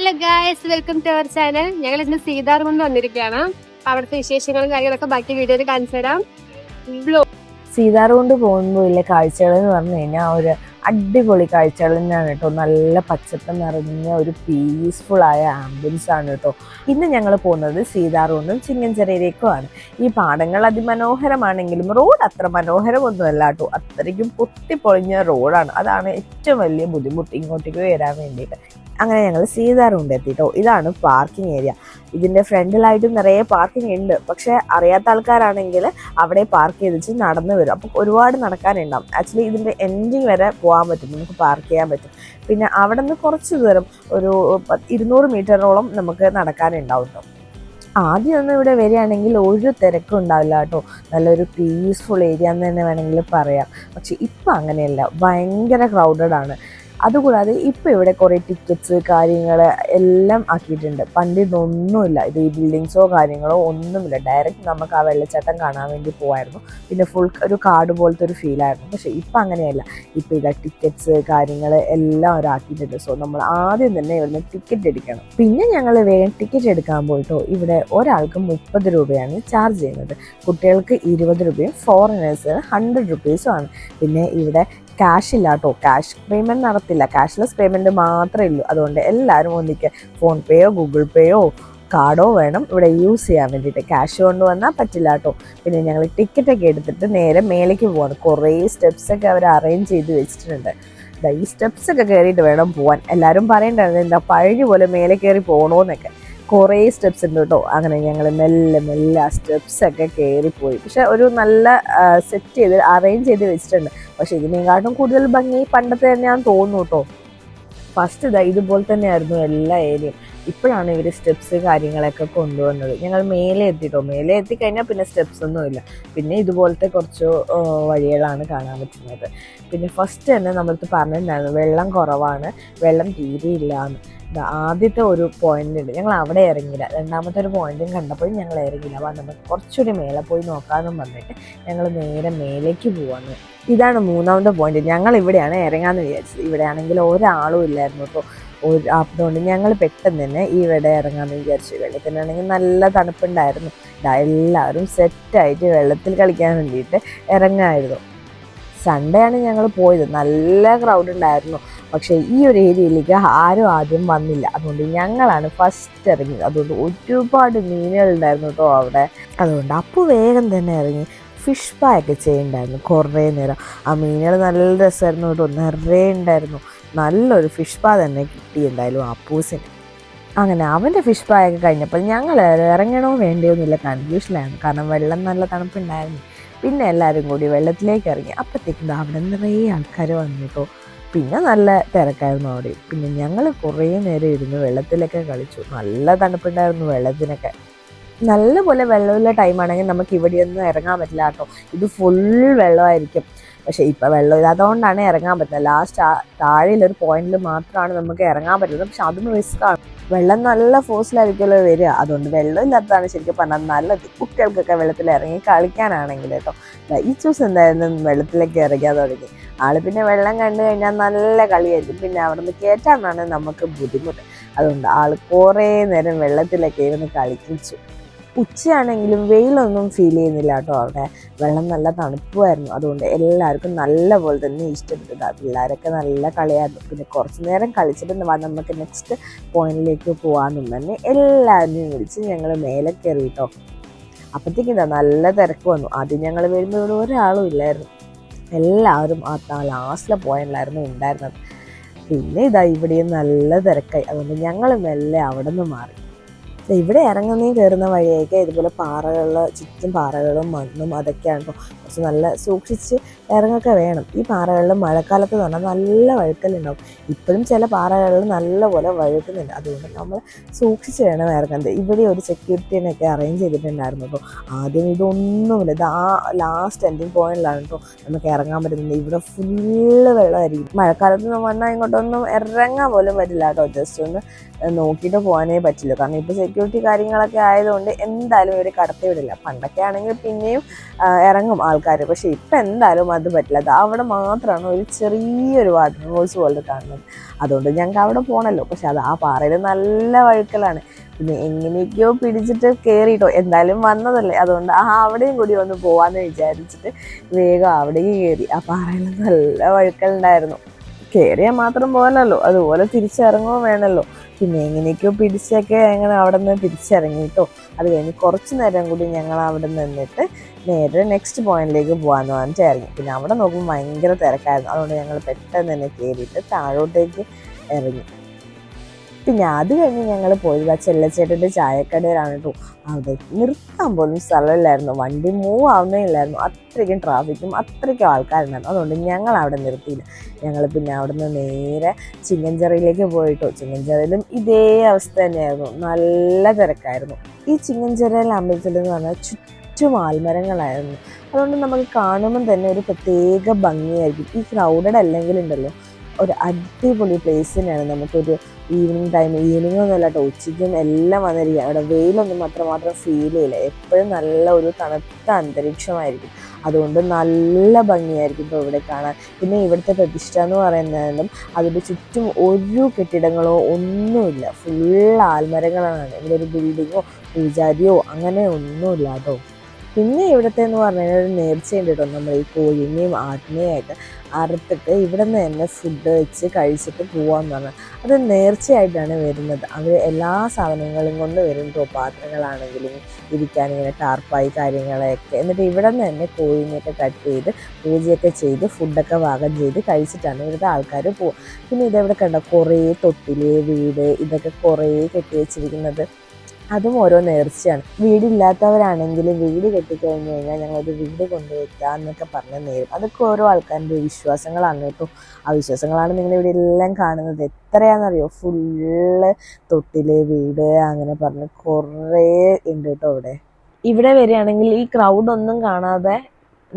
Hello guys welcome to our channel ഞങ്ങൾ ഇന്ന് സീതാർ കൊണ്ട് വന്നിരിക്കുകയാണ് അവിടുത്തെ വിശേഷങ്ങളും കാര്യങ്ങളൊക്കെ ബാക്കി വീഡിയോയിൽ കാണിച്ചു തരാം ബ്ലോ സീതാർ കൊണ്ട് പോകുമ്പോൾ ഇല്ല കാഴ്ചകൾ എന്ന് പറഞ്ഞു കഴിഞ്ഞാൽ ഒരു അടിപൊളി കാഴ്ചകൾ തന്നെയാണ് കേട്ടോ. നല്ല പച്ചപ്പ് നിറഞ്ഞ ഒരു പീസ്ഫുൾ ആയ ആംബിയൻസ് ആണ് കേട്ടോ. ഇന്ന് ഞങ്ങൾ പോകുന്നത് സീതാറുകൊണ്ടും ചിങ്ങഞ്ചെറിയിലേക്കുമാണ് ഈ പാടങ്ങൾ അതിമനോഹരമാണെങ്കിലും റോഡ് അത്ര മനോഹരമൊന്നുമല്ല കേട്ടോ. അത്രയ്ക്കും പൊട്ടിപ്പൊളിഞ്ഞ റോഡാണ് അതാണ് ഏറ്റവും വലിയ ബുദ്ധിമുട്ട് ഇങ്ങോട്ടേക്ക് വരാൻ വേണ്ടിയിട്ട്. അങ്ങനെ ഞങ്ങൾ സീതാറുണ്ട് എത്തിട്ടോ ഇതാണ് പാർക്കിംഗ് ഏരിയ ഇതിന്റെ ഫ്രണ്ടിലായിട്ടും നിറയെ പാർക്കിംഗ് ഉണ്ട്. പക്ഷെ അറിയാത്ത ആൾക്കാരാണെങ്കിൽ അവിടെ പാർക്ക് ചെയ്തിട്ട് നടന്നു വരും. അപ്പോൾ ഒരുപാട് നടക്കാനുണ്ടാവും. ആക്ച്വലി ഇതിന്റെ എൻഡിങ് വരെ പോകാൻ പറ്റും. നമുക്ക് പാർക്ക് ചെയ്യാൻ പറ്റും. പിന്നെ അവിടെ നിന്ന് കുറച്ച് ദൂരം ഒരു ഇരുന്നൂറ് മീറ്ററോളം നമുക്ക് നടക്കാനുണ്ടാവും ആദ്യം ഒന്നും ഇവിടെ വരികയാണെങ്കിൽ ഒരു തിരക്കും ഉണ്ടാവില്ല കേട്ടോ. നല്ലൊരു പീസ്ഫുൾ ഏരിയ എന്ന് തന്നെ വേണമെങ്കിൽ പറയാം. പക്ഷെ ഇപ്പം അങ്ങനെയല്ല. ഭയങ്കര ക്രൗഡഡ് ആണ്. അതുകൂടാതെ ഇപ്പോൾ ഇവിടെ കുറേ ടിക്കറ്റ്സ് കാര്യങ്ങൾ എല്ലാം ആക്കിയിട്ടുണ്ട്. പണ്ട് ഇതൊന്നുമില്ല. ഇത് ഈ ബിൽഡിങ്സോ കാര്യങ്ങളോ ഒന്നുമില്ല. ഡയറക്റ്റ് നമുക്ക് ആ വെള്ളച്ചാട്ടം കാണാൻ വേണ്ടി പോകായിരുന്നു പിന്നെ ഫുൾ ഒരു കാർഡ് പോലത്തെ ഒരു ഫീലായിരുന്നു പക്ഷേ ഇപ്പം അങ്ങനെയല്ല. ഇപ്പം ഇതാ ടിക്കറ്റ്സ് കാര്യങ്ങൾ എല്ലാം ഒരാക്കിയിട്ടുണ്ട് സോ നമ്മൾ ആദ്യം തന്നെ ഇവിടുന്ന് ടിക്കറ്റ് എടുക്കണം. പിന്നെ ഞങ്ങൾ വേഗം ടിക്കറ്റ് എടുക്കാൻ പോയിട്ടോ. ഇവിടെ ഒരാൾക്ക് മുപ്പത് രൂപയാണ് ചാർജ് ചെയ്യുന്നത്. കുട്ടികൾക്ക് ഇരുപത് രൂപയും ഫോറിനേഴ്സ് ഹൺഡ്രഡ് റുപ്പീസും ആണ്. പിന്നെ ഇവിടെ ക്യാഷ് ഇല്ല കേട്ടോ ക്യാഷ് പേയ്മെന്റ് നടത്തില്ല. ക്യാഷ്ലെസ് പേയ്മെന്റ് മാത്രമേ ഉള്ളൂ. അതുകൊണ്ട് എല്ലാവരും ഒന്നിക്കുക ഫോൺ പേയോ ഗൂഗിൾ പേയോ കാർഡോ വേണം ഇവിടെ യൂസ് ചെയ്യാൻ വേണ്ടിയിട്ട്. ക്യാഷ് കൊണ്ടുവന്നാൽ പറ്റില്ല കേട്ടോ പിന്നെ ഞങ്ങൾ ടിക്കറ്റൊക്കെ എടുത്തിട്ട് നേരെ മേലേക്ക് പോവാണ്. കുറേ സ്റ്റെപ്സൊക്കെ അവർ അറേഞ്ച് ചെയ്ത് വെച്ചിട്ടുണ്ട്. ഈ സ്റ്റെപ്സൊക്കെ കയറിയിട്ട് വേണം പോകാൻ എല്ലാവരും പറയേണ്ടത് എന്താ പഴഞ്ഞ പോലെ മേലെ കയറി പോകണമെന്നൊക്കെ കുറേ സ്റ്റെപ്സ് ഉണ്ട് കേട്ടോ അങ്ങനെ ഞങ്ങൾ മെല്ലെ മെല്ലെ ആ സ്റ്റെപ്സൊക്കെ കയറിപ്പോയി പക്ഷെ ഒരു നല്ല സെറ്റ് ചെയ്ത് അറേഞ്ച് ചെയ്ത് വെച്ചിട്ടുണ്ട്. പക്ഷെ ഇതിനെക്കാട്ടും കൂടുതൽ ഭംഗി പണ്ടത്തെ തന്നെയാണെന്ന് തോന്നുന്നു കേട്ടോ ഫസ്റ്റ് ഇതാ ഇതുപോലെ തന്നെയായിരുന്നു എല്ലാ ഏരിയയും ഇപ്പോഴാണ് ഇവർ സ്റ്റെപ്സ് കാര്യങ്ങളൊക്കെ കൊണ്ടുവന്നത്. ഞങ്ങൾ മേലെ എത്തിട്ടോ മേലെ എത്തിക്കഴിഞ്ഞാൽ പിന്നെ സ്റ്റെപ്സ് ഒന്നുമില്ല പിന്നെ ഇതുപോലത്തെ കുറച്ച് വഴികളാണ് കാണാൻ പറ്റുന്നത്. പിന്നെ ഫസ്റ്റ് തന്നെ നമ്മളടുത്ത് പറഞ്ഞിട്ടുണ്ടായിരുന്നു വെള്ളം കുറവാണ് വെള്ളം തീരെയില്ല എന്ന്. ആദ്യത്തെ ഒരു പോയിന്റ് ഉണ്ട്. ഞങ്ങൾ അവിടെ ഇറങ്ങിയില്ല. രണ്ടാമത്തെ ഒരു പോയിന്റും കണ്ടപ്പോഴും ഞങ്ങൾ ഇറങ്ങിയില്ല. അപ്പോൾ നമുക്ക് കുറച്ചുകൂടി മേലെ പോയി നോക്കാമെന്നും പറഞ്ഞിട്ട് ഞങ്ങൾ നേരെ മേലേക്ക് പോവാണ്. ഇതാണ് മൂന്നാമത്തെ പോയിന്റ് ഞങ്ങൾ ഇവിടെയാണ് ഇറങ്ങാന്ന് വിചാരിച്ചത്. ഇവിടെ ആണെങ്കിൽ ഒരാളും ഇല്ലായിരുന്നു കേട്ടോ ഒരു അതുകൊണ്ട് ഞങ്ങൾ പെട്ടെന്ന് തന്നെ ഇവിടെ ഇറങ്ങാമെന്ന് വിചാരിച്ചു. വെള്ളത്തിനാണെങ്കിൽ നല്ല തണുപ്പുണ്ടായിരുന്നു. എല്ലാവരും സെറ്റായിട്ട് വെള്ളത്തിൽ കളിക്കാൻ വേണ്ടിയിട്ട് ഇറങ്ങായിരുന്നു. സൺഡേ ആണ് ഞങ്ങൾ പോയത്. നല്ല ക്രൗഡ് ഉണ്ടായിരുന്നു. പക്ഷേ ഈ ഒരു ഏരിയയിലേക്ക് ആരും ആദ്യം വന്നില്ല. അതുകൊണ്ട് ഞങ്ങളാണ് ഫസ്റ്റ് ഇറങ്ങിയത്. അതുകൊണ്ട് ഒരുപാട് മീനുകൾ ഉണ്ടായിരുന്നു കേട്ടോ അവിടെ. അതുകൊണ്ട് അപ്പോൾ വേഗം തന്നെ ഇറങ്ങി ഫിഷ് ഫ്രൈ ഒക്കെ ചെയ്യുന്നുണ്ടായിരുന്നു കുറേ നേരം. ആ മീനുകൾ നല്ല രസമായിരുന്നു കേട്ടോ. നിറയെ ഉണ്ടായിരുന്നു. നല്ലൊരു ഫിഷ് ഫ്രൈ തന്നെ കിട്ടി എന്തായാലും അപ്പൂസിന്. അങ്ങനെ അവന്റെ ഫിഷ് ഫ്രൈ ഒക്കെ കഴിഞ്ഞപ്പോൾ ഞങ്ങൾ ഇറങ്ങണോ വേണ്ടയോ എന്നില്ല കൺഫ്യൂഷനായിരുന്നു കാരണം വെള്ളം നല്ല തണുപ്പുണ്ടായിരുന്നു. പിന്നെ എല്ലാവരും കൂടി വെള്ളത്തിലേക്ക് ഇറങ്ങി. അപ്പോഴത്തേക്കും അവിടെ നിറയെ ആൾക്കാർ വന്നു കേട്ടോ. പിന്നെ നല്ല തിരക്കായിരുന്നു അവിടെ. പിന്നെ ഞങ്ങൾ കുറേ നേരം ഇരുന്ന് വെള്ളത്തിലൊക്കെ കളിച്ചു. നല്ല തണുപ്പുണ്ടായിരുന്നു വെള്ളത്തിനൊക്കെ. നല്ലപോലെ വെള്ളമുള്ള ടൈമാണെങ്കിൽ നമുക്ക് ഇവിടെയൊന്നും ഇറങ്ങാൻ പറ്റില്ല കേട്ടോ. ഇത് ഫുൾ വെള്ളമായിരിക്കും. പക്ഷേ ഇപ്പം വെള്ളം ഇല്ലാത്തതുകൊണ്ടാണ് ഇറങ്ങാൻ പറ്റുന്നത്. ലാസ്റ്റ് താഴെയുള്ളൊരു പോയിന്റിൽ മാത്രമാണ് നമുക്ക് ഇറങ്ങാൻ പറ്റുന്നത്. പക്ഷെ അതും റിസ്ക്കാണ് വെള്ളം നല്ല ഫോഴ്സിലായിരിക്കുമല്ലോ വരിക. അതുകൊണ്ട് വെള്ളം ഇല്ലാത്തതാണ് ശരിക്കും പറഞ്ഞാൽ നല്ലത്. കുട്ടികൾക്കൊക്കെ വെള്ളത്തിൽ ഇറങ്ങി കളിക്കാനാണെങ്കിൽ കേട്ടോ. ഈ ചൂസ് എന്തായിരുന്നു? വെള്ളത്തിലേക്ക് ഇറങ്ങിയാൽ തുടങ്ങി. ആൾ പിന്നെ വെള്ളം കണ്ടു കഴിഞ്ഞാൽ നല്ല കളിയായിരിക്കും. പിന്നെ അവിടെ നിന്ന് കയറ്റാനാണ് നമുക്ക് ബുദ്ധിമുട്ട്. അതുകൊണ്ട് ആൾ കുറേ നേരം വെള്ളത്തിലൊക്കെ ഇരുന്ന് കളിപ്പിച്ചു ഉച്ചയാണെങ്കിലും വെയിലൊന്നും ഫീൽ ചെയ്യുന്നില്ല കേട്ടോ അവിടെ. വെള്ളം നല്ല തണുപ്പുമായിരുന്നു. അതുകൊണ്ട് എല്ലാവർക്കും നല്ല പോലെ തന്നെ ഇഷ്ടപ്പെട്ടത് പിള്ളേരൊക്കെ നല്ല കളിയായിരുന്നു. പിന്നെ കുറച്ച് നേരം കളിച്ചിട്ട് നമുക്ക് നെക്സ്റ്റ് പോയിന്റിലേക്ക് പോകാമെന്നും തന്നെ എല്ലാവരെയും വിളിച്ച് ഞങ്ങൾ മേലെ കയറി കേട്ടോ. അപ്പോഴത്തേക്കും ഇതാ നല്ല തിരക്ക് വന്നു. ആദ്യം ഞങ്ങൾ വരുമ്പോൾ ഒരാളും ഇല്ലായിരുന്നു. എല്ലാവരും ആ ലാസ്റ്റിലെ പോയിന്റിലായിരുന്നു ഉണ്ടായിരുന്നത്. പിന്നെ ഇതാ ഇവിടെയും നല്ല തിരക്കായി. അതുകൊണ്ട് ഞങ്ങൾ മെല്ലെ അവിടെ നിന്ന് മാറി. ഇവിടെ ഇറങ്ങുന്നതും കയറുന്ന വഴിയൊക്കെ ഇതുപോലെ പാറകളിൽ ചുറ്റും പാറകളും മണ്ണും അതൊക്കെയാണ് കുറച്ച് നല്ല സൂക്ഷിച്ച് ഇറങ്ങൊക്കെ വേണം. ഈ പാറകളിൽ മഴക്കാലത്ത് എന്ന് പറഞ്ഞാൽ നല്ല വഴുക്കലുണ്ടാവും. ഇപ്പോഴും ചില പാറകളിൽ നല്ലപോലെ വഴുക്കുന്നുണ്ട്. അതുകൊണ്ട് നമ്മൾ സൂക്ഷിച്ച് വേണം ഇറങ്ങുന്നത് ഇവിടെ ഒരു സെക്യൂരിറ്റീനൊക്കെ അറേഞ്ച് ചെയ്തിട്ടുണ്ടായിരുന്നു കേട്ടോ. ആദ്യം ഇതൊന്നുമില്ല. ഇത് ആ ലാസ്റ്റ് എൻഡിങ് പോയിന്റിലാണ് കേട്ടോ നമുക്ക് ഇറങ്ങാൻ പറ്റുന്നത്. ഇവിടെ ഫുള്ള് വെള്ളമായിരിക്കും. മഴക്കാലത്ത് എന്ന് പറഞ്ഞാൽ ഇങ്ങോട്ടൊന്നും ഇറങ്ങാൻ പോലും പറ്റില്ല കേട്ടോ. ജസ്റ്റ് ഒന്ന് നോക്കിയിട്ട് പോകാനേ പറ്റില്ല. കാരണം ഇപ്പോൾ സെക്യൂരിറ്റി കാര്യങ്ങളൊക്കെ ആയതുകൊണ്ട് എന്തായാലും ഇവർ കടത്തി വിടില്ല പണ്ടൊക്കെ ആണെങ്കിൽ പിന്നെയും ഇറങ്ങും. പക്ഷെ ഇപ്പം എന്തായാലും അത് പറ്റില്ല. അത് അവിടെ മാത്രമാണ് ഒരു ചെറിയൊരു വാട്ടർ ഫോൾസ് പോലെ കാണുന്നത്. അതുകൊണ്ട് ഞങ്ങൾക്ക് അവിടെ പോകണമല്ലോ പക്ഷെ അത് ആ പാറയിൽ നല്ല വഴുക്കലാണ്. പിന്നെ എങ്ങനെയൊക്കെയോ പിടിച്ചിട്ട് കയറിയിട്ടോ എന്തായാലും വന്നതല്ലേ. അതുകൊണ്ട് ആ അവിടെയും കൂടി ഒന്ന് പോവാന്ന് വിചാരിച്ചിട്ട് വേഗം അവിടേക്ക് കയറി ആ പാറയിൽ നല്ല വഴുക്കലുണ്ടായിരുന്നു. കയറിയാൽ മാത്രം പോലല്ലോ അതുപോലെ തിരിച്ചിറങ്ങുകയും വേണമല്ലോ പിന്നെ എങ്ങനെയൊക്കെയോ പിടിച്ചൊക്കെ അങ്ങനെ അവിടെ നിന്ന് തിരിച്ചിറങ്ങിയിട്ടോ അത് കഴിഞ്ഞ് കുറച്ച് നേരം കൂടി ഞങ്ങൾ അവിടെ നിന്നിട്ട് നേരെ നെക്സ്റ്റ് പോയിന്റിലേക്ക് പോകാമെന്ന് പറഞ്ഞിട്ട് ഇറങ്ങി. പിന്നെ അവിടെ നോക്കുമ്പോൾ ഭയങ്കര തിരക്കായിരുന്നു. അതുകൊണ്ട് ഞങ്ങൾ പെട്ടെന്ന് തന്നെ കയറിയിട്ട് താഴോട്ടേക്ക് ഇറങ്ങി. പിന്നെ അത് കഴിഞ്ഞ് ഞങ്ങൾ പോയത് ആ ചെല്ലച്ചേട്ടന്റെ ചായക്കടയിലാണ് കേട്ടോ. അവിടെ നിർത്താൻ പോലും സ്ഥലമില്ലായിരുന്നു. വണ്ടി മൂവ് ആവുന്നേ ഇല്ലായിരുന്നു. അത്രയ്ക്കും ട്രാഫിക്കും അത്രയ്ക്കും ആൾക്കാരുണ്ടായിരുന്നു. അതുകൊണ്ട് ഞങ്ങൾ അവിടെ നിർത്തിയില്ല. ഞങ്ങൾ പിന്നെ അവിടെ നിന്ന് നേരെ ചിങ്ങഞ്ചിറയിലേക്ക് പോയിട്ടോ. ചിങ്ങഞ്ചിറയിലും ഇതേ അവസ്ഥ തന്നെയായിരുന്നു. നല്ല തിരക്കായിരുന്നു. ഈ ചിങ്ങഞ്ചിറയിൽ അമ്പലത്തിൽ എന്ന് പറഞ്ഞാൽ ചുറ്റും ആൽമരങ്ങളായിരുന്നു. അതുകൊണ്ട് നമുക്ക് കാണുമ്പം തന്നെ ഒരു പ്രത്യേക ഭംഗിയായിരിക്കും. ഈ ക്രൗഡഡ് അല്ലെങ്കിലുണ്ടല്ലോ ഒരു അടിപൊളി പ്ലേസ് തന്നെയാണ് നമുക്കൊരു ഈവനിങ് ടൈം ഈവനിങ് ഒന്നുമല്ലാട്ടോ ഉച്ചയ്ക്കും എല്ലാം വന്നിരിക്കുക അവിടെ വെയിലൊന്നും അത്രമാത്രം ഫീൽ ചെയ്യില്ല. എപ്പോഴും നല്ല ഒരു തണുത്ത അന്തരീക്ഷമായിരിക്കും. അതുകൊണ്ട് നല്ല ഭംഗിയായിരിക്കും ഇപ്പോൾ ഇവിടെ കാണാൻ. പിന്നെ ഇവിടുത്തെ പ്രതിഷ്ഠ എന്ന് പറയുന്നതും അതിന്റെ ചുറ്റും ഒരു കെട്ടിടങ്ങളോ ഒന്നുമില്ല. ഫുൾ ആൽമരങ്ങളാണ്. ഇവിടെ ഒരു ബിൽഡിങ്ങോ പൂജാരിയോ അങ്ങനെ ഒന്നുമില്ല കേട്ടോ. പിന്നെ ഇവിടുത്തെ എന്ന് പറഞ്ഞാൽ ഒരു നേർച്ചയുണ്ട് കേട്ടോ. നമ്മൾ ഈ കോഴിനെയും ഒക്കെ അറുത്തിട്ട് ഇവിടെ നിന്ന് തന്നെ ഫുഡ് വെച്ച് കഴിച്ചിട്ട് പോവാന്ന് പറഞ്ഞാൽ അത് നേർച്ചയായിട്ടാണ് വരുന്നത്. അവർ എല്ലാ സാധനങ്ങളും കൊണ്ട് വരും. പാത്രങ്ങളാണെങ്കിലും ഇരിക്കാൻ ഇങ്ങനെ ടാർപ്പായി കാര്യങ്ങളൊക്കെ എന്നിട്ട് ഇവിടെ നിന്ന് തന്നെ കോഴിനെയൊക്കെ കട്ട് ചെയ്ത് പൂജയൊക്കെ ചെയ്ത് ഫുഡൊക്കെ പാകം ചെയ്ത് കഴിച്ചിട്ടാണ് ഇവിടുത്തെ ആൾക്കാർ പോവുക. പിന്നെ ഇതെവിടെ കണ്ട? കുറേ തൊട്ടിൽ വീട് ഇതൊക്കെ കുറേ കെട്ടി വെച്ചിരിക്കുന്നത്. അതും ഓരോ നേർച്ചയാണ്. വീടില്ലാത്തവരാണെങ്കിൽ വീട് കെട്ടിക്കഴിഞ്ഞ് കഴിഞ്ഞാൽ ഞങ്ങളൊരു വീട് കൊണ്ടുവയ്ക്കുക എന്നൊക്കെ പറഞ്ഞ് നേരും. അതൊക്കെ ഓരോ ആൾക്കാരുടെ വിശ്വാസങ്ങളാണ്. കേട്ടോ ആ വിശ്വാസങ്ങളാണ് നിങ്ങൾ ഇവിടെ എല്ലാം കാണുന്നത്. എത്രയാണെന്നറിയോ? ഫുള്ള് തൊട്ടിൽ വീട് അങ്ങനെ പറഞ്ഞ് കുറേ ഉണ്ട് കേട്ടോ ഇവിടെ. ഇവിടെ വരികയാണെങ്കിൽ ഈ ക്രൗഡ് ഒന്നും കാണാതെ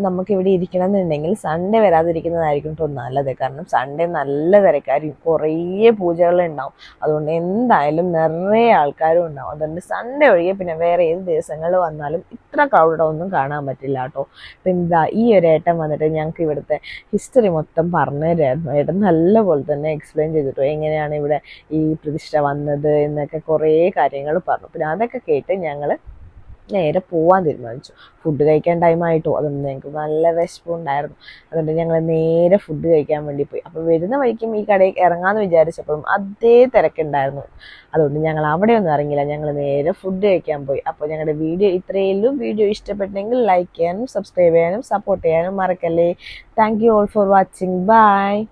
നമുക്ക് ഇവിടെ ഇരിക്കണം എന്നുണ്ടെങ്കിൽ സൺഡേ വരാതിരിക്കുന്നതായിരിക്കും കേട്ടോ നല്ലത്. കാരണം സൺഡേ നല്ല തിരക്കായിരിക്കും. കുറേ പൂജകൾ ഉണ്ടാവും അതുകൊണ്ട് എന്തായാലും നിറയെ ആൾക്കാരും ഉണ്ടാവും. അതുകൊണ്ട് സൺഡേ ഒഴികെ പിന്നെ വേറെ ഏത് ദിവസങ്ങൾ വന്നാലും ഇത്ര ക്രൗഡ് ഒന്നും കാണാൻ പറ്റില്ല കേട്ടോ അപ്പം എന്താ ഈ ഒരു ഏട്ടൻ വന്നിട്ട് ഞങ്ങൾക്ക് ഇവിടുത്തെ ഹിസ്റ്ററി മൊത്തം പറഞ്ഞു തരായിരുന്നു. ഏട്ടൻ നല്ലപോലെ തന്നെ എക്സ്പ്ലെയിൻ ചെയ്തിട്ടു. എങ്ങനെയാണ് ഇവിടെ ഈ പ്രതിഷ്ഠ വന്നത് എന്നൊക്കെ കുറേ കാര്യങ്ങൾ പറഞ്ഞു. പിന്നെ അതൊക്കെ കേട്ട് ഞങ്ങൾ നേരെ പോവാൻ തീരുമാനിച്ചു. ഫുഡ് കഴിക്കാൻ ടൈമായിട്ടോ അതൊന്നും ഞങ്ങൾക്ക് നല്ല വിശപ്പുണ്ടായിരുന്നു അതുകൊണ്ട് ഞങ്ങൾ നേരെ ഫുഡ് കഴിക്കാൻ വേണ്ടി പോയി. അപ്പോൾ വരുന്ന വഴിക്കും ഈ കടയിൽ ഇറങ്ങാമെന്ന് വിചാരിച്ചപ്പോഴും അതേ തിരക്കുണ്ടായിരുന്നു. അതുകൊണ്ട് ഞങ്ങൾ അവിടെ ഒന്നും ഇറങ്ങില്ല ഞങ്ങൾ നേരെ ഫുഡ് കഴിക്കാൻ പോയി. അപ്പോൾ ഞങ്ങളുടെ വീഡിയോ ഇത്രയേ വീഡിയോ ഇഷ്ടപ്പെട്ടെങ്കിൽ ലൈക്ക് ചെയ്യാനും സബ്സ്ക്രൈബ് ചെയ്യാനും സപ്പോർട്ട് ചെയ്യാനും മറക്കല്ലേ. Thank you all for watching bye